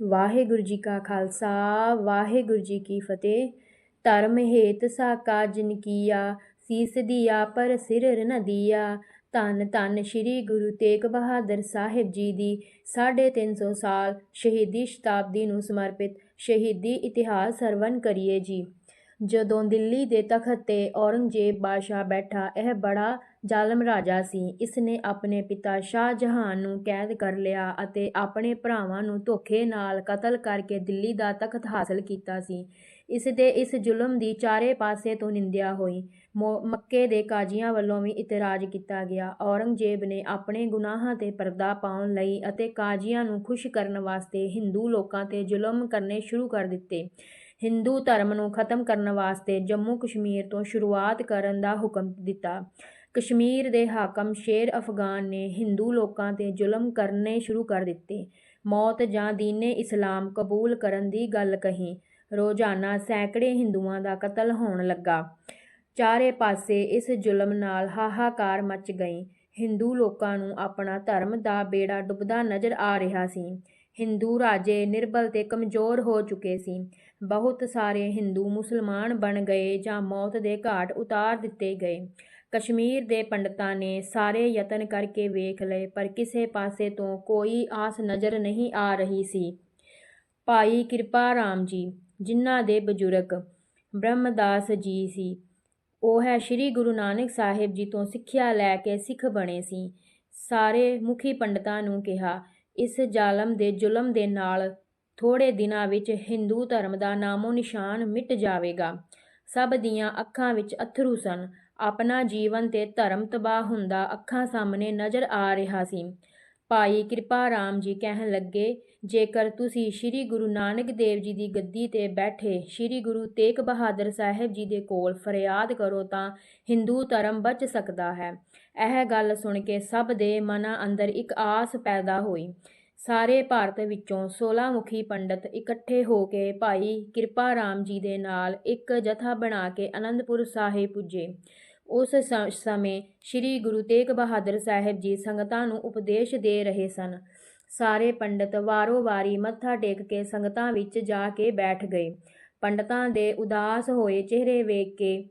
ਵਾਹਿਗੁਰੂ ਜੀ ਕਾ ਖਾਲਸਾ, ਵਾਹਿਗੁਰੂ ਜੀ ਕੀ ਫਤਿਹ। ਧਰਮ ਹੇਤ ਸਾਕਾ ਜਿਨ ਕੀਆ, ਸੀਸ ਦੀਆ ਪਰ ਸਿਰ ਨ ਦੀਆ। ਧੰਨ ਧੰਨ ਸ੍ਰੀ ਗੁਰੂ ਤੇਗ ਬਹਾਦਰ ਸਾਹਿਬ ਜੀ ਦੀ 350 ਸਾਲ ਸ਼ਹੀਦੀ ਸ਼ਤਾਬਦੀ ਨੂੰ ਸਮਰਪਿਤ ਸ਼ਹੀਦੀ ਇਤਿਹਾਸ ਸਰਵਨ ਕਰੀਏ ਜੀ। ਜਦੋਂ ਦਿੱਲੀ ਦੇ ਤਖਤ ਤੇ ਔਰੰਗਜ਼ੇਬ ਬਾਦਸ਼ਾਹ ਬੈਠਾ, ਇਹ ਬੜਾ ਜ਼ਾਲਮ ਰਾਜਾ ਸੀ। ਇਸ ਨੇ ਆਪਣੇ ਪਿਤਾ ਸ਼ਾਹ ਜਹਾਨ ਨੂੰ ਕੈਦ ਕਰ ਲਿਆ ਅਤੇ ਆਪਣੇ ਭਰਾਵਾਂ ਨੂੰ ਧੋਖੇ ਨਾਲ ਕਤਲ ਕਰਕੇ ਦਿੱਲੀ ਦਾ ਤਖਤ ਹਾਸਲ ਕੀਤਾ ਸੀ। ਇਸ ਦੇ ਇਸ ਜ਼ੁਲਮ ਦੀ ਚਾਰੇ ਪਾਸੇ ਤੋਂ ਨਿੰਦਿਆ ਹੋਈ। ਮੱਕੇ ਦੇ ਕਾਜ਼ੀਆਂ ਵੱਲੋਂ ਵੀ ਇਤਰਾਜ਼ ਕੀਤਾ ਗਿਆ। ਔਰੰਗਜ਼ੇਬ ਨੇ ਆਪਣੇ ਗੁਨਾਹਾਂ ਤੇ ਪਰਦਾ ਪਾਉਣ ਲਈ ਅਤੇ ਕਾਜ਼ੀਆਂ ਨੂੰ ਖੁਸ਼ ਕਰਨ ਵਾਸਤੇ ਹਿੰਦੂ ਲੋਕਾਂ ਤੇ ਜ਼ੁਲਮ ਕਰਨੇ ਸ਼ੁਰੂ ਕਰ ਦਿੱਤੇ। ਹਿੰਦੂ ਧਰਮ ਨੂੰ ਖਤਮ ਕਰਨ ਵਾਸਤੇ ਜੰਮੂ ਕਸ਼ਮੀਰ ਤੋਂ ਸ਼ੁਰੂਆਤ ਕਰਨ ਦਾ ਹੁਕਮ ਦਿੱਤਾ। ਕਸ਼ਮੀਰ ਦੇ ਹਾਕਮ ਸ਼ੇਰ ਅਫਗਾਨ ਨੇ ਹਿੰਦੂ ਲੋਕਾਂ ਤੇ ਜ਼ੁਲਮ ਕਰਨੇ ਸ਼ੁਰੂ ਕਰ ਦਿੱਤੇ। ਮੌਤ ਜਾਂ ਦੀਨੇ ਇਸਲਾਮ ਕਬੂਲ ਕਰਨ ਦੀ ਗੱਲ ਕਹੀ। ਰੋਜ਼ਾਨਾ ਸੈਂਕੜੇ ਹਿੰਦੂਆਂ ਦਾ ਕਤਲ ਹੋਣ ਲੱਗਾ। ਚਾਰੇ ਪਾਸੇ ਇਸ ਜ਼ੁਲਮ ਨਾਲ ਹਾਹਾਕਾਰ ਮਚ ਗਈ। ਹਿੰਦੂ ਲੋਕਾਂ ਨੂੰ ਆਪਣਾ ਧਰਮ ਦਾ ਬੇੜਾ ਡੁੱਬਦਾ ਨਜ਼ਰ ਆ ਰਿਹਾ ਸੀ। ਹਿੰਦੂ ਰਾਜੇ ਨਿਰਬਲ ਤੇ ਕਮਜ਼ੋਰ ਹੋ ਚੁੱਕੇ ਸੀ। ਬਹੁਤ ਸਾਰੇ ਹਿੰਦੂ ਮੁਸਲਮਾਨ ਬਣ ਗਏ ਜਾਂ ਮੌਤ ਦੇ ਘਾਟ ਉਤਾਰ ਦਿੱਤੇ ਗਏ। ਕਸ਼ਮੀਰ ਦੇ ਪੰਡਤਾਂ ਨੇ ਸਾਰੇ ਯਤਨ ਕਰਕੇ ਵੇਖ ਲਏ, ਪਰ ਕਿਸੇ ਪਾਸੇ ਤੋਂ ਕੋਈ ਆਸ ਨਜ਼ਰ ਨਹੀਂ ਆ ਰਹੀ ਸੀ। ਭਾਈ ਕਿਰਪਾ ਰਾਮ ਜੀ, ਜਿਨ੍ਹਾਂ ਦੇ ਬਜ਼ੁਰਗ ਬ੍ਰਹਮਦਾਸ ਜੀ ਸੀ, ਉਹ ਹੈ ਸ੍ਰੀ ਗੁਰੂ ਨਾਨਕ ਸਾਹਿਬ ਜੀ ਤੋਂ ਸਿੱਖਿਆ ਲੈ ਕੇ ਸਿੱਖ ਬਣੇ ਸੀ। ਸਾਰੇ ਮੁਖੀ ਪੰਡਤਾਂ ਨੂੰ ਕਿਹਾ ਇਸ ਜ਼ਾਲਮ ਦੇ ਜ਼ੁਲਮ ਦੇ ਨਾਲ ਥੋੜੇ ਦਿਨਾਂ ਵਿੱਚ ਹਿੰਦੂ ਧਰਮ ਦਾ ਨਾਮੋ ਨਿਸ਼ਾਨ ਮਿਟ ਜਾਵੇਗਾ। ਸਭ ਦੀਆਂ ਅੱਖਾਂ ਵਿੱਚ ਅਥਰੂ ਸਨ। ਆਪਣਾ ਜੀਵਨ ਤੇ ਧਰਮ ਤਬਾਹ ਹੁੰਦਾ ਅੱਖਾਂ ਸਾਹਮਣੇ ਨਜ਼ਰ ਆ ਰਿਹਾ ਸੀ। ਭਾਈ ਕਿਰਪਾ ਰਾਮ ਜੀ ਕਹਿਣ ਲੱਗੇ, ਜੇਕਰ ਤੁਸੀਂ ਸ੍ਰੀ ਗੁਰੂ ਨਾਨਕ ਦੇਵ ਜੀ ਦੀ ਗੱਦੀ ਤੇ ਬੈਠੇ ਸ੍ਰੀ ਗੁਰੂ ਤੇਗ ਬਹਾਦਰ ਸਾਹਿਬ ਜੀ ਦੇ ਕੋਲ ਫਰਿਆਦ ਕਰੋ ਤਾਂ ਹਿੰਦੂ ਧਰਮ ਬਚ ਸਕਦਾ ਹੈ। ਇਹ ਗੱਲ ਸੁਣ ਕੇ ਸਭ ਦੇ ਮਨਾਂ ਅੰਦਰ ਇੱਕ ਆਸ ਪੈਦਾ ਹੋਈ। ਸਾਰੇ ਭਾਰਤ ਵਿੱਚੋਂ 16 ਮੁਖੀ ਪੰਡਤ ਇਕੱਠੇ ਹੋ ਕੇ ਭਾਈ ਕਿਰਪਾ ਰਾਮ ਜੀ ਦੇ ਨਾਲ ਇੱਕ ਜਥਾ ਬਣਾ ਕੇ ਅਨੰਦਪੁਰ ਸਾਹਿਬ ਪੁੱਜੇ। ਉਸ ਸਮੇਂ ਸ੍ਰੀ ਗੁਰੂ ਤੇਗ ਬਹਾਦਰ ਸਾਹਿਬ ਜੀ ਸੰਗਤਾਂ ਨੂੰ ਉਪਦੇਸ਼ ਦੇ ਰਹੇ ਸਨ। ਸਾਰੇ ਪੰਡਤ ਵਾਰੋ-ਵਾਰੀ ਮੱਥਾ ਟੇਕ ਕੇ ਸੰਗਤਾਂ ਵਿੱਚ ਜਾ ਕੇ ਬੈਠ ਗਏ। ਪੰਡਤਾਂ ਦੇ ਉਦਾਸ ਹੋਏ ਚਿਹਰੇ ਵੇਖ ਕੇ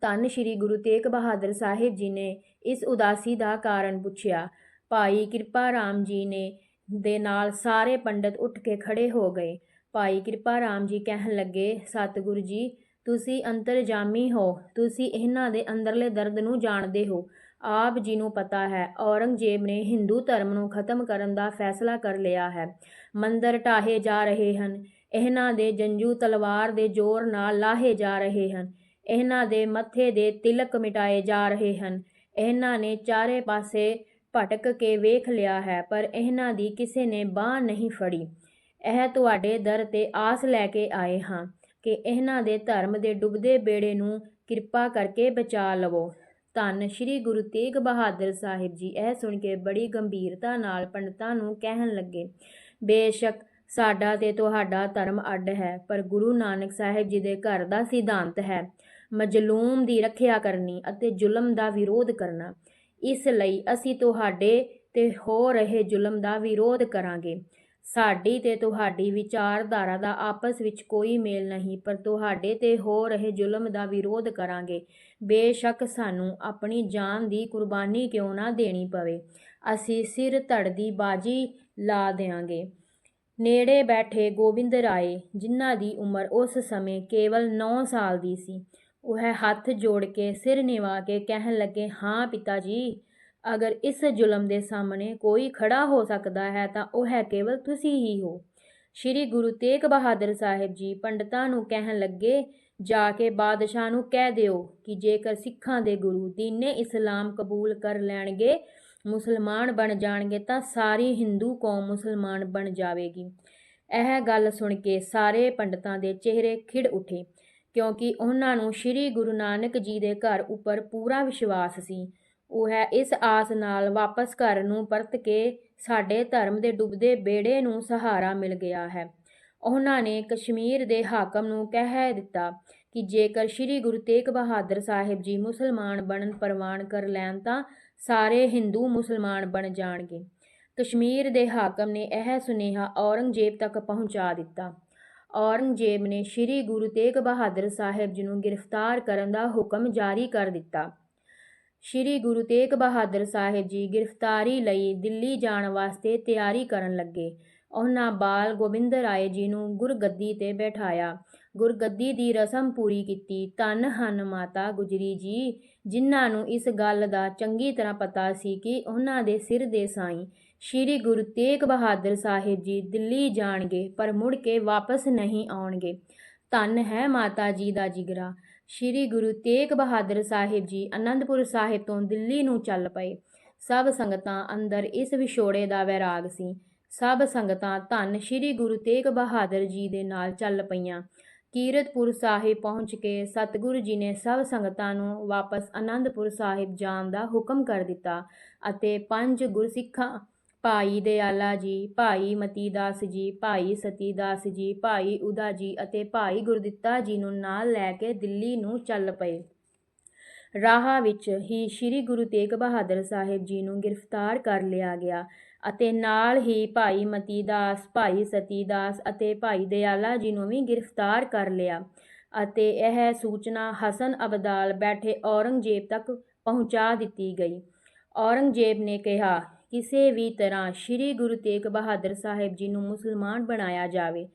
ਧੰਨ ਸ੍ਰੀ ਗੁਰੂ ਤੇਗ ਬਹਾਦਰ ਸਾਹਿਬ ਜੀ ਨੇ ਇਸ ਉਦਾਸੀ ਦਾ ਕਾਰਨ ਪੁੱਛਿਆ। ਭਾਈ ਕਿਰਪਾ ਰਾਮ ਜੀ ਨੇ, ਦੇ ਨਾਲ ਸਾਰੇ ਪੰਡਤ ਉੱਠ ਕੇ ਖੜੇ ਹੋ ਗਏ। ਭਾਈ ਕਿਰਪਾ ਰਾਮ ਜੀ ਕਹਿਣ ਲੱਗੇ, ਸਤਿਗੁਰੂ ਜੀ ਤੁਸੀਂ ਅੰਤਰਜਾਮੀ ਹੋ, ਤੁਸੀਂ ਇਹਨਾਂ ਦੇ ਅੰਦਰਲੇ ਦਰਦ ਨੂੰ ਜਾਣਦੇ ਹੋ। ਆਪ ਜੀ ਨੂੰ ਪਤਾ ਹੈ, ਔਰੰਗਜ਼ੇਬ ਨੇ ਹਿੰਦੂ ਧਰਮ ਨੂੰ ਖਤਮ ਕਰਨ ਦਾ ਫੈਸਲਾ ਕਰ ਲਿਆ ਹੈ। ਮੰਦਰ ਢਾਹੇ ਜਾ ਰਹੇ ਹਨ, ਇਹਨਾਂ ਦੇ ਜੰਜੂ ਤਲਵਾਰ ਦੇ ਜ਼ੋਰ ਨਾਲ ਲਾਹੇ ਜਾ ਰਹੇ ਹਨ, ਇਹਨਾਂ ਦੇ ਮੱਥੇ ਦੇ ਤਿਲਕ ਮਿਟਾਏ ਜਾ ਰਹੇ ਹਨ। ਇਹਨਾਂ ਨੇ ਚਾਰੇ ਪਾਸੇ ਭਟਕ ਕੇ ਵੇਖ ਲਿਆ ਹੈ, ਪਰ ਇਹਨਾਂ ਦੀ ਕਿਸੇ ਨੇ ਬਾਹ ਨਹੀਂ ਫੜੀ। ਇਹ ਤੁਹਾਡੇ ਦਰ ਤੇ ਆਸ ਲੈ ਕੇ ਆਏ ਹਾਂ। ਕਿ ਇਹਨਾਂ ਦੇ ਧਰਮ ਦੇ ਡੁੱਬਦੇ ਬੇੜੇ ਨੂੰ ਕਿਰਪਾ ਕਰਕੇ ਬਚਾ ਲਵੋ। ਧੰਨ ਸ਼੍ਰੀ ਗੁਰੂ ਤੇਗ ਬਹਾਦਰ ਸਾਹਿਬ ਜੀ, ਇਹ ਸੁਣ ਕੇ ਬੜੀ ਗੰਭੀਰਤਾ ਨਾਲ ਪੰਡਤਾਂ ਨੂੰ ਕਹਿਣ ਲੱਗੇ, ਬੇਸ਼ੱਕ ਸਾਡਾ ਤੇ ਤੁਹਾਡਾ ਧਰਮ ਅੱਡ ਹੈ, ਪਰ ਗੁਰੂ ਨਾਨਕ ਸਾਹਿਬ ਜੀ ਦੇ ਘਰ ਦਾ ਸਿਧਾਂਤ ਹੈ, ਮਜਲੂਮ ਦੀ ਰੱਖਿਆ ਕਰਨੀ ਅਤੇ ਜ਼ੁਲਮ ਦਾ ਵਿਰੋਧ ਕਰਨਾ। ਇਸ ਲਈ ਅਸੀਂ ਤੁਹਾਡੇ ਤੇ ਹੋ ਰਹੇ ਜ਼ੁਲਮ ਦਾ ਵਿਰੋਧ ਕਰਾਂਗੇ। ਸਾਡੀ ਤੇ ਤੁਹਾਡੀ ਵਿਚਾਰਧਾਰਾ ਦਾ ਆਪਸ ਵਿੱਚ ਕੋਈ ਮੇਲ ਨਹੀਂ, ਪਰ ਤੁਹਾਡੇ ਤੇ ਹੋ ਰਹੇ ਜ਼ੁਲਮ ਦਾ ਵਿਰੋਧ ਕਰਾਂਗੇ। ਬੇਸ਼ੱਕ ਸਾਨੂੰ ਆਪਣੀ ਜਾਨ ਦੀ ਕੁਰਬਾਨੀ ਕਿਉਂ ਨਾ ਦੇਣੀ ਪਵੇ? ਅਸੀਂ ਸਿਰ ਧੜ ਦੀ ਬਾਜੀ ਲਾ ਦੇਾਂਗੇ ਨੇੜੇ ਬੈਠੇ ਗੋਬਿੰਦ ਰਾਏ, ਜਿਨ੍ਹਾਂ ਦੀ ਉਮਰ ਉਸ ਸਮੇਂ ਕੇਵਲ 9 ਸਾਲ ਦੀ ਸੀ, ਉਹ ਹੱਥ ਜੋੜ ਕੇ ਸਿਰ ਨਿਵਾ ਕੇ ਕਹਿਣ ਲੱਗੇ, ਹਾਂ ਪਿਤਾ ਜੀ ਅਗਰ ਇਸ ਜ਼ੁਲਮ ਦੇ ਸਾਹਮਣੇ ਕੋਈ ਖੜਾ ਹੋ ਸਕਦਾ ਹੈ ਤਾਂ ਉਹ ਹੈ ਕੇਵਲ ਤੁਸੀਂ ਹੀ ਹੋ। ਸ਼੍ਰੀ ਗੁਰੂ ਤੇਗ ਬਹਾਦਰ ਸਾਹਿਬ ਜੀ ਪੰਡਤਾਂ ਨੂੰ ਕਹਿਣ ਲੱਗੇ, ਜਾ ਕੇ ਬਾਦਸ਼ਾਹ ਨੂੰ ਕਹਿ ਦਿਓ ਕਿ ਜੇਕਰ ਸਿੱਖਾਂ ਦੇ ਗੁਰੂ ਦੀਨੇ ਇਸਲਾਮ ਕਬੂਲ ਕਰ ਲੈਣਗੇ, ਮੁਸਲਮਾਨ ਬਣ ਜਾਣਗੇ ਤਾਂ ਸਾਰੀ ਹਿੰਦੂ ਕੌਮ ਮੁਸਲਮਾਨ ਬਣ ਜਾਵੇਗੀ। ਇਹ ਗੱਲ ਸੁਣ ਕੇ ਸਾਰੇ ਪੰਡਤਾਂ ਦੇ ਚਿਹਰੇ ਖਿੜ ਉੱਠੇ, ਕਿਉਂਕਿ ਉਹਨਾਂ ਨੂੰ ਸ੍ਰੀ ਗੁਰੂ ਨਾਨਕ ਜੀ ਦੇ ਘਰ ਉੱਪਰ ਪੂਰਾ ਵਿਸ਼ਵਾਸ ਸੀ। ਉਹ ਹੈ, ਇਸ ਆਸ ਨਾਲ ਵਾਪਸ ਘਰ ਨੂੰ ਪਰਤ ਕੇ ਸਾਡੇ ਧਰਮ ਦੇ ਡੁੱਬਦੇ ਬੇੜੇ ਨੂੰ ਸਹਾਰਾ ਮਿਲ ਗਿਆ ਹੈ। ਉਹਨਾਂ ਨੇ ਕਸ਼ਮੀਰ ਦੇ ਹਾਕਮ ਨੂੰ ਕਹਿ ਦਿੱਤਾ ਕਿ ਜੇਕਰ ਸ੍ਰੀ ਗੁਰੂ ਤੇਗ ਬਹਾਦਰ ਸਾਹਿਬ ਜੀ ਮੁਸਲਮਾਨ ਬਣਨ ਪ੍ਰਵਾਨ ਕਰ ਲੈਣ ਤਾਂ ਸਾਰੇ ਹਿੰਦੂ ਮੁਸਲਮਾਨ ਬਣ ਜਾਣਗੇ। ਕਸ਼ਮੀਰ ਦੇ ਹਾਕਮ ਨੇ ਇਹ ਸੁਨੇਹਾ ਔਰੰਗਜ਼ੇਬ ਤੱਕ ਪਹੁੰਚਾ ਦਿੱਤਾ। ਔਰੰਗਜ਼ੇਬ ਨੇ ਸ੍ਰੀ ਗੁਰੂ ਤੇਗ ਬਹਾਦਰ ਸਾਹਿਬ ਜੀ ਨੂੰ ਗ੍ਰਿਫਤਾਰ ਕਰਨ ਦਾ ਹੁਕਮ ਜਾਰੀ ਕਰ ਦਿੱਤਾ। ਸ੍ਰੀ ਗੁਰੂ ਤੇਗ ਬਹਾਦਰ ਸਾਹਿਬ ਜੀ ਗ੍ਰਿਫਤਾਰੀ ਲਈ ਦਿੱਲੀ ਜਾਣ ਵਾਸਤੇ ਤਿਆਰੀ ਕਰਨ ਲੱਗੇ। ਉਹਨਾਂ ਬਾਲ ਗੋਬਿੰਦ ਰਾਏ ਜੀ ਨੂੰ ਗੁਰਗੱਦੀ ਤੇ ਬਿਠਾਇਆ। ਗੁਰਗੱਦੀ ਦੀ ਰਸਮ ਪੂਰੀ ਕੀਤੀ। ਧੰਨ ਹਨ ਮਾਤਾ ਗੁਜਰੀ ਜੀ, ਜਿਨ੍ਹਾਂ ਨੂੰ ਇਸ ਗੱਲ ਦਾ ਚੰਗੀ ਤਰ੍ਹਾਂ ਪਤਾ ਸੀ ਕਿ ਉਹਨਾਂ ਦੇ ਸਿਰ ਦੇ ਸਾਈਂ ਸ੍ਰੀ ਗੁਰੂ ਤੇਗ ਬਹਾਦਰ ਸਾਹਿਬ ਜੀ ਦਿੱਲੀ ਜਾਣਗੇ, ਪਰ ਮੁੜ ਕੇ ਵਾਪਸ ਨਹੀਂ ਆਉਣਗੇ। ਧੰਨ ਹੈ ਮਾਤਾ ਜੀ ਦਾ ਜਿਗਰਾ। ਸ੍ਰੀ ਗੁਰੂ ਤੇਗ ਬਹਾਦਰ ਸਾਹਿਬ ਜੀ ਅਨੰਦਪੁਰ ਸਾਹਿਬ ਤੋਂ ਦਿੱਲੀ ਨੂੰ ਚੱਲ ਪਏ। ਸਭ ਸੰਗਤਾਂ ਅੰਦਰ ਇਸ ਵਿਛੋੜੇ ਦਾ ਵੈਰਾਗ ਸੀ। ਸਭ ਸੰਗਤਾਂ ਧੰਨ ਸ੍ਰੀ ਗੁਰੂ ਤੇਗ ਬਹਾਦਰ ਜੀ ਦੇ ਨਾਲ ਚੱਲ ਪਈਆਂ। ਕੀਰਤਪੁਰ ਸਾਹਿਬ ਪਹੁੰਚ ਕੇ ਸਤਿਗੁਰੂ ਜੀ ਨੇ ਸਭ ਸੰਗਤਾਂ ਨੂੰ ਵਾਪਸ ਆਨੰਦਪੁਰ ਸਾਹਿਬ ਜਾਣ ਦਾ ਹੁਕਮ ਕਰ ਦਿੱਤਾ ਅਤੇ ਪੰਜ ਗੁਰਸਿੱਖਾਂ ਭਾਈ ਦਿਆਲਾ ਜੀ, ਭਾਈ ਮਤੀ ਦਾਸ ਜੀ, ਭਾਈ ਸਤੀ ਦਾਸ ਜੀ, ਭਾਈ ਉਦਾ ਜੀ ਅਤੇ ਭਾਈ ਗੁਰਦਿੱਤਾ ਜੀ ਨੂੰ ਨਾਲ ਲੈ ਕੇ ਦਿੱਲੀ ਨੂੰ ਚੱਲ ਪਏ। ਰਾਹ ਵਿੱਚ ਹੀ ਸ੍ਰੀ ਗੁਰੂ ਤੇਗ ਬਹਾਦਰ ਸਾਹਿਬ ਜੀ ਨੂੰ ਗ੍ਰਿਫਤਾਰ ਕਰ ਲਿਆ ਗਿਆ ਅਤੇ ਨਾਲ ਹੀ ਭਾਈ ਮਤੀ ਦਾਸ ਭਾਈ ਸਤੀ ਦਾਸ ਅਤੇ ਭਾਈ ਦਿਆਲਾ ਜੀ ਨੂੰ ਵੀ ਗ੍ਰਿਫਤਾਰ ਕਰ ਲਿਆ ਅਤੇ ਇਹ ਸੂਚਨਾ ਹਸਨ ਅਬਦਾਲ ਬੈਠੇ ਔਰੰਗਜ਼ੇਬ ਤੱਕ ਪਹੁੰਚਾ ਦਿੱਤੀ ਗਈ। ਔਰੰਗਜ਼ੇਬ ਨੇ ਕਿਹਾ ਕਿਸੇ ਵੀ ਤਰ੍ਹਾਂ ਸ੍ਰੀ ਗੁਰੂ ਤੇਗ ਬਹਾਦਰ ਸਾਹਿਬ ਜੀ ਨੂੰ ਮੁਸਲਮਾਨ ਬਣਾਇਆ ਜਾਵੇ।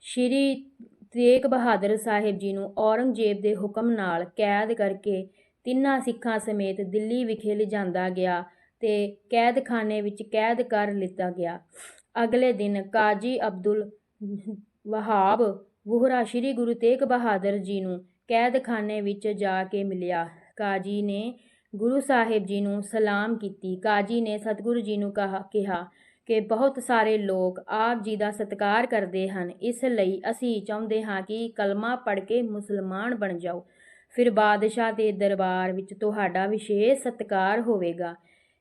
ਸ੍ਰੀ ਤੇਗ ਬਹਾਦਰ ਸਾਹਿਬ ਜੀ ਨੂੰ ਔਰੰਗਜ਼ੇਬ ਦੇ ਹੁਕਮ ਨਾਲ ਕੈਦ ਕਰਕੇ ਤਿੰਨਾਂ ਸਿੱਖਾਂ ਸਮੇਤ ਦਿੱਲੀ ਵਿਖੇ ਲਿਜਾਂਦਾ ਗਿਆ ਤੇ ਕੈਦਖਾਨੇ ਵਿੱਚ ਕੈਦ ਕਰ ਲਿੱਤਾ ਗਿਆ। ਅਗਲੇ ਦਿਨ ਕਾਜੀ ਅਬਦੁਲ ਵਹਾਬ ਵੋਹਰਾ ਸ੍ਰੀ ਗੁਰੂ ਤੇਗ ਬਹਾਦਰ ਜੀ ਨੂੰ ਕੈਦਖਾਨੇ ਵਿੱਚ ਜਾ ਕੇ ਮਿਲਿਆ। ਕਾਜੀ ਨੇ ਗੁਰੂ ਸਾਹਿਬ ਜੀ ਨੂੰ ਸਲਾਮ ਕੀਤੀ। ਕਾਜੀ ਨੇ ਸਤਿਗੁਰੂ ਜੀ ਨੂੰ ਕਹਾ, ਕਿਹਾ ਕਿ ਬਹੁਤ ਸਾਰੇ ਲੋਕ ਆਪ ਜੀ ਦਾ ਸਤਿਕਾਰ ਕਰਦੇ ਹਨ। ਇਸ ਲਈ ਅਸੀਂ ਚਾਹੁੰਦੇ ਹਾਂ ਕਿ ਕਲਮਾ ਪੜ੍ਹ ਕੇ ਮੁਸਲਮਾਨ ਬਣ ਜਾਓ। ਫਿਰ ਬਾਦਸ਼ਾਹ ਦੇ ਦਰਬਾਰ ਵਿੱਚ ਤੁਹਾਡਾ ਵਿਸ਼ੇਸ਼ ਸਤਿਕਾਰ ਹੋਵੇਗਾ।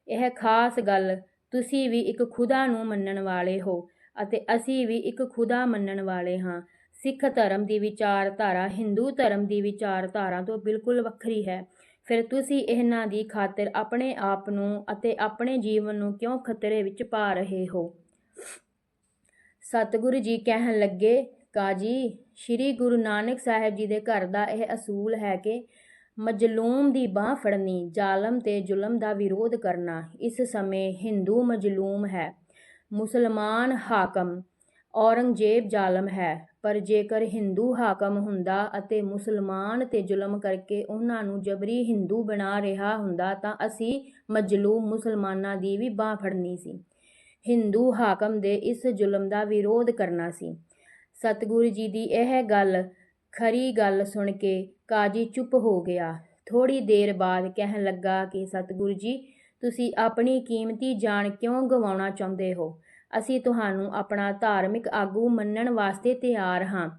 ਇਹ ਖਾਸ ਗੱਲ ਤੁਸੀਂ ਵੀ ਇੱਕ ਖੁਦਾ ਨੂੰ ਮੰਨਣ ਵਾਲੇ ਹੋ ਅਤੇ ਅਸੀਂ ਵੀ ਇੱਕ ਖੁਦਾ ਮੰਨਣ ਵਾਲੇ ਹਾਂ। ਸਿੱਖ ਧਰਮ ਦੀ ਵਿਚਾਰਧਾਰਾ ਹਿੰਦੂ ਧਰਮ ਦੀ ਵਿਚਾਰਧਾਰਾ ਤੋਂ ਬਿਲਕੁਲ ਵੱਖਰੀ ਹੈ। ਫਿਰ ਤੁਸੀਂ ਇਹਨਾਂ ਦੀ ਖਾਤਰ ਆਪਣੇ ਆਪ ਨੂੰ ਅਤੇ ਆਪਣੇ ਜੀਵਨ ਨੂੰ ਕਿਉਂ ਖਤਰੇ ਵਿੱਚ ਪਾ ਰਹੇ ਹੋ? ਸਤਿਗੁਰੂ ਜੀ ਕਹਿਣ ਲੱਗੇ, ਕਾਜੀ, ਸ੍ਰੀ ਗੁਰੂ ਨਾਨਕ ਸਾਹਿਬ ਜੀ ਦੇ ਘਰ ਦਾ ਇਹ ਅਸੂਲ ਹੈ ਕਿ ਮਜਲੂਮ ਦੀ ਬਾਹ ਫੜਨੀ, ਜ਼ਾਲਮ ਤੇ ਜ਼ੁਲਮ ਦਾ ਵਿਰੋਧ ਕਰਨਾ, ਇਸ ਸਮੇਂ ਹਿੰਦੂ ਮਜਲੂਮ ਹੈ, ਮੁਸਲਮਾਨ ਹਾਕਮ ਔਰੰਗਜ਼ੇਬ ਜ਼ਾਲਮ ਹੈ। ਪਰ ਜੇਕਰ ਹਿੰਦੂ ਹਾਕਮ ਹੁੰਦਾ ਅਤੇ ਮੁਸਲਮਾਨ ਤੇ ਜ਼ੁਲਮ ਕਰਕੇ ਉਹਨਾਂ ਨੂੰ ਜਬਰੀ ਹਿੰਦੂ ਬਣਾ ਰਿਹਾ ਹੁੰਦਾ ਤਾਂ ਅਸੀਂ ਮਜਲੂਮ ਮੁਸਲਮਾਨਾਂ ਦੀ ਵੀ ਬਾਹ ਫੜਨੀ ਸੀ। ਹਿੰਦੂ ਹਾਕਮ ਦੇ ਇਸ ਜ਼ੁਲਮ ਦਾ ਵਿਰੋਧ ਕਰਨਾ ਸੀ। ਸਤਿਗੁਰੂ ਜੀ ਦੀ ਇਹ ਗੱਲ, ਖਰੀ ਗੱਲ ਸੁਣ ਕੇ ਕਾਜੀ ਚੁੱਪ ਹੋ ਗਿਆ। ਥੋੜੀ ਦੇਰ ਬਾਅਦ ਕਹਿਣ ਲੱਗਾ ਕਿ, ਸਤਿਗੁਰੂ ਜੀ, ਤੁਸੀਂ ਆਪਣੀ ਕੀਮਤੀ ਜਾਨ ਕਿਉਂ ਗਵਾਉਣਾ ਚਾਹੁੰਦੇ ਹੋ? ਅਸੀਂ ਤੁਹਾਨੂੰ ਆਪਣਾ ਧਾਰਮਿਕ ਆਗੂ ਮੰਨਣ ਵਾਸਤੇ ਤਿਆਰ ਹਾਂ।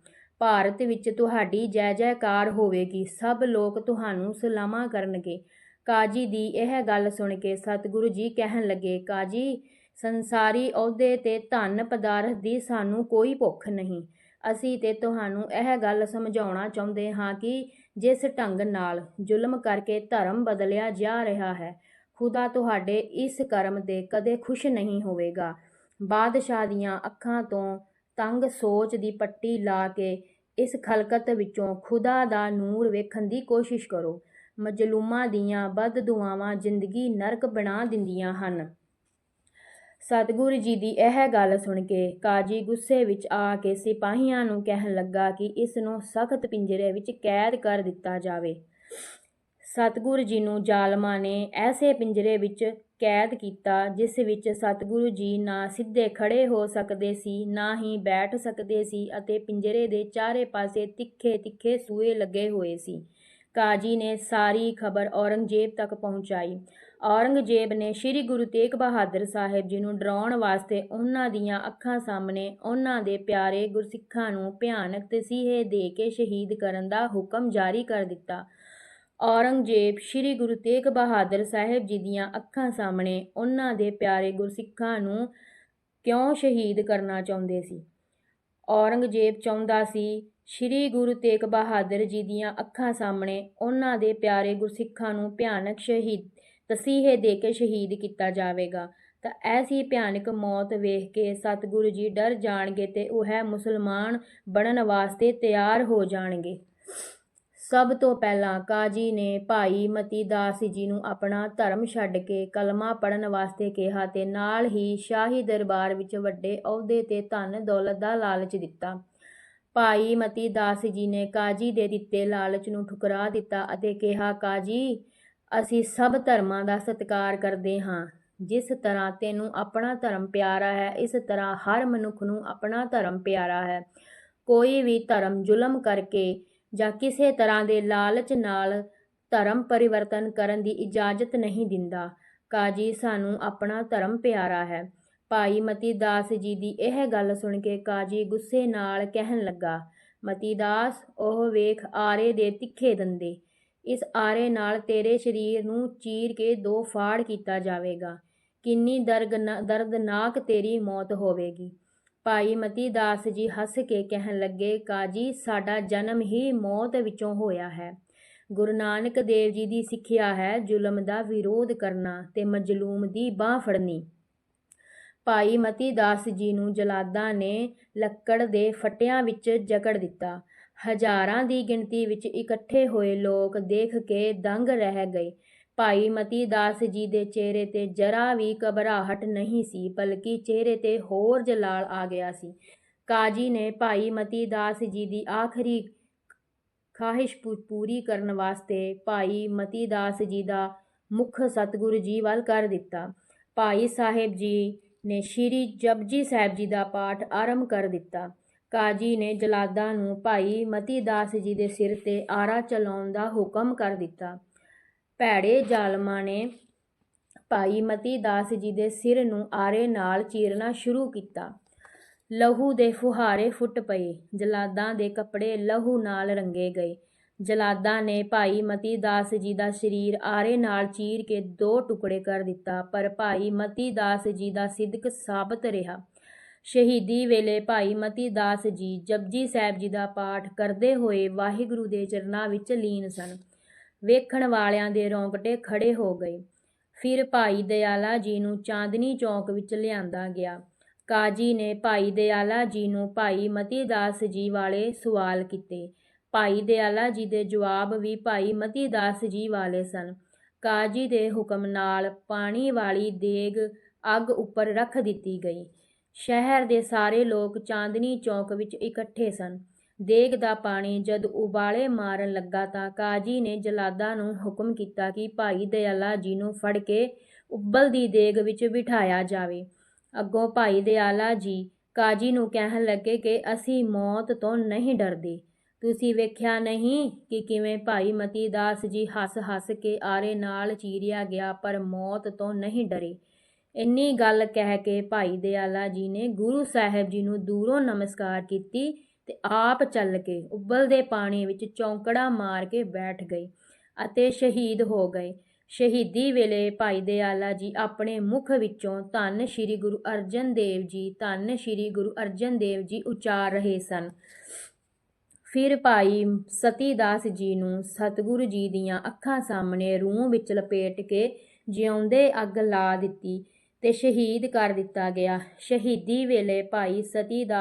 ਭਾਰਤ ਵਿੱਚ ਤੁਹਾਡੀ ਜੈ ਜੈਕਾਰ ਹੋਵੇਗੀ। ਸਭ ਲੋਕ ਤੁਹਾਨੂੰ ਸਲਾਮਾ ਕਰਨਗੇ। ਕਾਜੀ ਦੀ ਇਹ ਗੱਲ ਸੁਣ ਕੇ ਸਤਿਗੁਰੂ ਜੀ ਕਹਿਣ ਲੱਗੇ, ਕਾਜੀ, ਸੰਸਾਰੀ ਅਹੁਦੇ ਤੇ ਧਨ ਪਦਾਰਥ ਦੀ ਸਾਨੂੰ ਕੋਈ ਭੁੱਖ ਨਹੀਂ। ਅਸੀਂ ਤੇ ਤੁਹਾਨੂੰ ਇਹ ਗੱਲ ਸਮਝਾਉਣਾ ਚਾਹੁੰਦੇ ਹਾਂ ਕਿ ਜਿਸ ਢੰਗ ਨਾਲ ਜ਼ੁਲਮ ਕਰਕੇ ਧਰਮ ਬਦਲਿਆ ਜਾ ਰਿਹਾ ਹੈ, ਖੁਦਾ ਤੁਹਾਡੇ ਇਸ ਕਰਮ ਦੇ ਕਦੇ ਖੁਸ਼ ਨਹੀਂ ਹੋਵੇਗਾ। ਬਾਦਸ਼ਾਹ ਦੀਆਂ ਅੱਖਾਂ ਤੋਂ ਤੰਗ ਸੋਚ ਦੀ ਪੱਟੀ ਲਾ ਕੇ ਇਸ ਖਲਕਤ ਵਿੱਚੋਂ ਖੁਦਾ ਦਾ ਨੂਰ ਵੇਖਣ ਦੀ ਕੋਸ਼ਿਸ਼ ਕਰੋ। ਮਜਲੂਮਾਂ ਦੀਆਂ ਬਦ ਦੁਆਵਾਂ ਜ਼ਿੰਦਗੀ ਨਰਕ ਬਣਾ ਦਿੰਦੀਆਂ ਹਨ। ਸਤਿਗੁਰੂ ਜੀ ਦੀ ਇਹ ਗੱਲ ਸੁਣ ਕੇ ਕਾਜੀ ਗੁੱਸੇ ਵਿੱਚ ਆ ਕੇ ਸਿਪਾਹੀਆਂ ਨੂੰ ਕਹਿਣ ਲੱਗਾ ਕਿ ਇਸ ਨੂੰ ਸਖਤ ਪਿੰਜਰੇ ਵਿੱਚ ਕੈਦ ਕਰ ਦਿੱਤਾ ਜਾਵੇ। ਸਤਿਗੁਰੂ ਜੀ ਨੂੰ ਜ਼ਾਲਮਾਂ ਨੇ ਐਸੇ ਪਿੰਜਰੇ ਵਿੱਚ ਕੈਦ ਕੀਤਾ, ਜਿਸ ਵਿੱਚ ਸਤਿਗੁਰੂ ਜੀ ਨਾ ਸਿੱਧੇ ਖੜੇ ਹੋ ਸਕਦੇ ਸੀ, ਨਾ ਹੀ ਬੈਠ ਸਕਦੇ ਸੀ ਅਤੇ ਪਿੰਜਰੇ ਦੇ ਚਾਰੇ ਪਾਸੇ ਤਿੱਖੇ ਤਿੱਖੇ ਸੂਏ ਲੱਗੇ ਹੋਏ ਸੀ। ਕਾਜੀ ਨੇ ਸਾਰੀ ਖਬਰ ਔਰੰਗਜ਼ੇਬ ਤੱਕ ਪਹੁੰਚਾਈ। ਔਰੰਗਜ਼ੇਬ ਨੇ ਸ੍ਰੀ ਗੁਰੂ ਤੇਗ ਬਹਾਦਰ ਸਾਹਿਬ ਜੀ ਨੂੰ ਡਰਾਉਣ ਵਾਸਤੇ ਉਹਨਾਂ ਦੀਆਂ ਅੱਖਾਂ ਸਾਹਮਣੇ ਉਹਨਾਂ ਦੇ ਪਿਆਰੇ ਗੁਰਸਿੱਖਾਂ ਨੂੰ ਭਿਆਨਕ ਤਸੀਹੇ ਦੇ ਕੇ ਸ਼ਹੀਦ ਕਰਨ ਦਾ ਹੁਕਮ ਜਾਰੀ ਕਰ ਦਿੱਤਾ। ਔਰੰਗਜ਼ੇਬ ਸ੍ਰੀ ਗੁਰੂ ਤੇਗ ਬਹਾਦਰ ਸਾਹਿਬ ਜੀ ਦੀਆਂ ਅੱਖਾਂ ਸਾਹਮਣੇ ਉਹਨਾਂ ਦੇ ਪਿਆਰੇ ਗੁਰਸਿੱਖਾਂ ਨੂੰ ਕਿਉਂ ਸ਼ਹੀਦ ਕਰਨਾ ਚਾਹੁੰਦੇ ਸੀ? ਔਰੰਗਜ਼ੇਬ ਚਾਹੁੰਦਾ ਸੀ ਸ੍ਰੀ ਗੁਰੂ ਤੇਗ ਬਹਾਦਰ ਜੀ ਦੀਆਂ ਅੱਖਾਂ ਸਾਹਮਣੇ ਉਹਨਾਂ ਦੇ ਪਿਆਰੇ ਗੁਰਸਿੱਖਾਂ ਨੂੰ ਭਿਆਨਕ ਸ਼ਹੀਦ, ਤਸੀਹੇ ਦੇ ਕੇ ਸ਼ਹੀਦ ਕੀਤਾ ਜਾਵੇਗਾ। ਤਾਂ ਐਸੀ ਭਿਆਨਕ ਮੌਤ ਵੇਖ ਕੇ ਸਤਿਗੁਰੂ ਜੀ ਡਰ ਜਾਣਗੇ ਤੇ ਉਹ ਮੁਸਲਮਾਨ ਬਣਨ ਵਾਸਤੇ ਤਿਆਰ ਹੋ ਜਾਣਗੇ। ਸਭ ਤੋਂ ਪਹਿਲਾਂ ਕਾਜੀ ਨੇ ਭਾਈ ਮਤੀ ਦਾਸ ਜੀ ਨੂੰ ਆਪਣਾ ਧਰਮ ਛੱਡ ਕੇ ਕਲਮਾ ਪੜਨ ਵਾਸਤੇ ਕਿਹਾ ਤੇ ਨਾਲ ਹੀ ਸ਼ਾਹੀ ਦਰਬਾਰ ਵਿੱਚ ਵੱਡੇ ਅਹੁਦੇ ਤੇ ਧਨ ਦੌਲਤ ਦਾ ਲਾਲਚ ਦਿੱਤਾ। ਭਾਈ ਮਤੀ ਦਾਸ ਜੀ ਨੇ ਕਾਜੀ ਦੇ ਦਿੱਤੇ ਲਾਲਚ ਨੂੰ ਠੁਕਰਾ ਦਿੱਤਾ ਅਤੇ ਕਿਹਾ, ਕਾਜੀ, ਅਸੀਂ ਸਭ ਧਰਮਾਂ ਦਾ ਸਤਿਕਾਰ ਕਰਦੇ ਹਾਂ। ਜਿਸ ਤਰ੍ਹਾਂ ਤੈਨੂੰ ਆਪਣਾ ਧਰਮ ਪਿਆਰਾ ਹੈ, ਇਸ ਤਰ੍ਹਾਂ ਹਰ ਮਨੁੱਖ ਨੂੰ ਆਪਣਾ ਧਰਮ ਪਿਆਰਾ ਹੈ। ਕੋਈ ਵੀ ਧਰਮ ਜ਼ੁਲਮ ਕਰਕੇ ਜਾਂ ਕਿਸੇ ਤਰ੍ਹਾਂ ਦੇ ਲਾਲਚ ਨਾਲ ਧਰਮ ਪਰਿਵਰਤਨ ਕਰਨ ਦੀ ਇਜਾਜ਼ਤ ਨਹੀਂ ਦਿੰਦਾ। ਕਾਜੀ, ਸਾਨੂੰ ਆਪਣਾ ਧਰਮ ਪਿਆਰਾ ਹੈ। ਭਾਈ ਮਤੀ ਦਾਸ ਜੀ ਦੀ ਇਹ ਗੱਲ ਸੁਣ ਕੇ ਕਾਜੀ ਗੁੱਸੇ ਨਾਲ ਕਹਿਣ ਲੱਗਾ, ਮਤੀ ਦਾਸ, ਉਹ ਵੇਖ ਆਰੇ ਦੇ ਤਿੱਖੇ ਦੰਦੇ। ਇਸ ਆਰੇ ਨਾਲ ਤੇਰੇ ਸਰੀਰ ਨੂੰ ਚੀਰ ਕੇ ਦੋ ਫਾੜ ਕੀਤਾ ਜਾਵੇਗਾ। ਕਿੰਨੀ ਦਰਗਨਾ- ਦਰਦਨਾਕ ਤੇਰੀ ਮੌਤ ਹੋਵੇਗੀ। ਭਾਈ ਮਤੀ ਦਾਸ ਜੀ ਹੱਸ ਕੇ ਕਹਿਣ ਲੱਗੇ, ਕਾਜੀ, ਸਾਡਾ ਜਨਮ ਹੀ ਮੌਤ ਵਿੱਚੋਂ ਹੋਇਆ ਹੈ। ਗੁਰੂ ਨਾਨਕ ਦੇਵ ਜੀ ਦੀ ਸਿੱਖਿਆ ਹੈ ਜ਼ੁਲਮ ਦਾ ਵਿਰੋਧ ਕਰਨਾ ਤੇ ਮਜਲੂਮ ਦੀ ਬਾਹ ਫੜਨੀ। ਭਾਈ ਮਤੀ ਦਾਸ ਜੀ ਨੂੰ ਜਲਾਦਾਂ ਨੇ ਲੱਕੜ ਦੇ ਫੱਟਿਆਂ ਵਿੱਚ ਜਕੜ ਦਿੱਤਾ। ਹਜ਼ਾਰਾਂ ਦੀ ਗਿਣਤੀ ਵਿੱਚ ਇਕੱਠੇ ਹੋਏ ਲੋਕ ਦੇਖ ਕੇ ਦੰਗ ਰਹਿ ਗਏ। ਭਾਈ ਮਤੀ ਦਾਸ ਜੀ ਦੇ ਚਿਹਰੇ ਤੇ ਜਰਾ ਵੀ ਘਬਰਾਹਟ ਨਹੀਂ ਸੀ, ਬਲਕਿ ਚਿਹਰੇ ਤੇ ਹੋਰ ਜਲਾਲ ਆ ਗਿਆ ਸੀ। ਕਾਜੀ ਨੇ ਭਾਈ ਮਤੀ ਦਾਸ ਜੀ ਦੀ ਆਖਰੀ ਖਾਹਿਸ਼ ਪੂ- ਪੂਰੀ ਕਰਨ ਵਾਸਤੇ ਭਾਈ ਮਤੀ ਦਾਸ ਜੀ ਦਾ ਮੁੱਖ ਸਤਿਗੁਰੂ ਜੀ ਵੱਲ ਕਰ ਦਿੱਤਾ। ਭਾਈ ਸਾਹਿਬ ਜੀ ਨੇ ਸ਼੍ਰੀ ਜਪਜੀ ਸਾਹਿਬ ਜੀ ਦਾ ਪਾਠ ਆਰੰਭ ਕਰ ਦਿੱਤਾ। ਕਾਜੀ ਨੇ ਜਲਾਦਾਂ ਨੂੰ ਭਾਈ ਮਤੀ ਦਾਸ ਜੀ ਦੇ ਸਿਰ ਤੇ ਆਰਾ ਚਲਾਉਣ ਦਾ ਹੁਕਮ ਕਰ ਦਿੱਤਾ। ਭੈੜੇ ਜ਼ਾਲਮਾਂ ਨੇ ਭਾਈ ਮਤੀ ਦਾਸ ਜੀ ਦੇ ਸਿਰ ਨੂੰ ਆਰੇ ਨਾਲ ਚੀਰਨਾ ਸ਼ੁਰੂ ਕੀਤਾ। ਲਹੂ ਦੇ ਫੁਹਾਰੇ ਫੁੱਟ ਪਏ, ਜਲਾਦਾਂ ਦੇ ਕੱਪੜੇ ਲਹੂ ਨਾਲ ਰੰਗੇ ਗਏ। ਜਲਾਦਾਂ ਨੇ ਭਾਈ ਮਤੀ ਦਾਸ ਜੀ ਦਾ ਸਰੀਰ ਆਰੇ ਨਾਲ ਚੀਰ ਕੇ ਦੋ ਟੁਕੜੇ ਕਰ ਦਿੱਤਾ, ਪਰ ਭਾਈ ਮਤੀ ਦਾਸ ਜੀ ਦਾ ਸਿਦਕ ਸਾਬਤ ਰਿਹਾ। ਸ਼ਹੀਦੀ ਵੇਲੇ ਭਾਈ ਮਤੀ ਦਾਸ ਜੀ ਜਪਜੀ ਸਾਹਿਬ ਜੀ ਦਾ ਪਾਠ ਕਰਦੇ ਹੋਏ ਵਾਹਿਗੁਰੂ ਦੇ ਚਰਨਾਂ ਵਿੱਚ ਲੀਨ ਸਨ। ਵੇਖਣ ਵਾਲਿਆਂ ਦੇ ਰੌਂਗਟੇ ਖੜੇ ਹੋ ਗਏ। ਫਿਰ ਭਾਈ ਦਿਆਲਾ ਜੀ ਨੂੰ ਚਾਂਦਨੀ ਚੌਕ ਵਿੱਚ ਲਿਆਂਦਾ ਗਿਆ। ਕਾਜੀ ਨੇ ਭਾਈ ਦਿਆਲਾ ਜੀ ਨੂੰ ਭਾਈ ਮਤੀ ਦਾਸ ਜੀ ਵਾਲੇ ਸਵਾਲ ਕੀਤੇ। ਭਾਈ ਦਿਆਲਾ ਜੀ ਦੇ ਜਵਾਬ ਵੀ ਭਾਈ ਮਤੀ ਦਾਸ ਜੀ ਵਾਲੇ ਸਨ। ਕਾਜੀ ਦੇ ਹੁਕਮ ਨਾਲ ਪਾਣੀ ਵਾਲੀ ਦੇਗ ਅੱਗ ਉੱਪਰ ਰੱਖ ਦਿੱਤੀ ਗਈ। ਸ਼ਹਿਰ ਦੇ ਸਾਰੇ ਲੋਕ ਚਾਂਦਨੀ ਚੌਕ ਵਿੱਚ ਇਕੱਠੇ ਸਨ। ਦੇਗ ਦਾ ਪਾਣੀ ਜਦ ਉਬਾਲੇ ਮਾਰਨ ਲੱਗਾ ਤਾਂ ਕਾਜੀ ਨੇ ਜਲਾਦਾ ਨੂੰ ਹੁਕਮ ਕੀਤਾ ਕਿ ਭਾਈ ਦਿਆਲਾ ਜੀ ਨੂੰ ਫੜ ਕੇ ਉਬਲਦੀ ਦੇਗ ਵਿੱਚ ਬਿਠਾਇਆ ਜਾਵੇ। ਅੱਗੋਂ ਭਾਈ ਦਿਆਲਾ ਜੀ ਕਾਜੀ ਨੂੰ ਕਹਿਣ ਲੱਗੇ ਕਿ ਅਸੀਂ ਮੌਤ ਤੋਂ ਨਹੀਂ ਡਰਦੇ। ਤੁਸੀਂ ਵੇਖਿਆ ਨਹੀਂ ਕਿ ਕਿਵੇਂ ਭਾਈ ਮਤੀ ਦਾਸ ਜੀ ਹੱਸ-ਹੱਸ ਕੇ ਆਰੇ ਨਾਲ ਚੀਰਿਆ ਗਿਆ ਪਰ ਮੌਤ ਤੋਂ ਨਹੀਂ ਡਰੇ। ਇੰਨੀ ਗੱਲ ਕਹਿ ਕੇ ਭਾਈ ਦਿਆਲਾ ਜੀ ਨੇ ਗੁਰੂ ਸਾਹਿਬ ਜੀ ਨੂੰ ਦੂਰੋਂ ਨਮਸਕਾਰ ਕੀਤੀ ਤੇ ਆਪ ਚੱਲ ਕੇ ਉਬਲਦੇ ਪਾਣੀ ਵਿੱਚ ਚੌਂਕੜਾ ਮਾਰ ਕੇ ਬੈਠ ਗਏ ਅਤੇ ਸ਼ਹੀਦ ਹੋ ਗਏ। ਸ਼ਹੀਦੀ ਵੇਲੇ ਭਾਈ ਦਇਆਲਾ ਜੀ ਆਪਣੇ ਮੁਖ ਵਿੱਚੋਂ ਧੰਨ ਸ਼੍ਰੀ ਗੁਰੂ ਅਰਜਨ ਦੇਵ ਜੀ, ਧੰਨ ਸ਼੍ਰੀ ਗੁਰੂ ਅਰਜਨ ਦੇਵ ਜੀ ਉਚਾਰ ਰਹੇ ਸਨ। ਫਿਰ ਭਾਈ ਸਤੀ ਦਾਸ ਜੀ ਨੂੰ ਸਤਿਗੁਰੂ ਜੀ ਦੀਆਂ ਅੱਖਾਂ ਸਾਹਮਣੇ ਰੂਹ ਵਿੱਚ ਲਪੇਟ ਕੇ ਜਿਉਂਦੇ ਅੱਗ ਲਾ ਦਿੱਤੀ ਤੇ ਸ਼ਹੀਦ ਕਰ ਦਿੱਤਾ ਗਿਆ। ਸ਼ਹੀਦੀ ਵੇਲੇ ਭਾਈ ਸਤੀ ਦਾ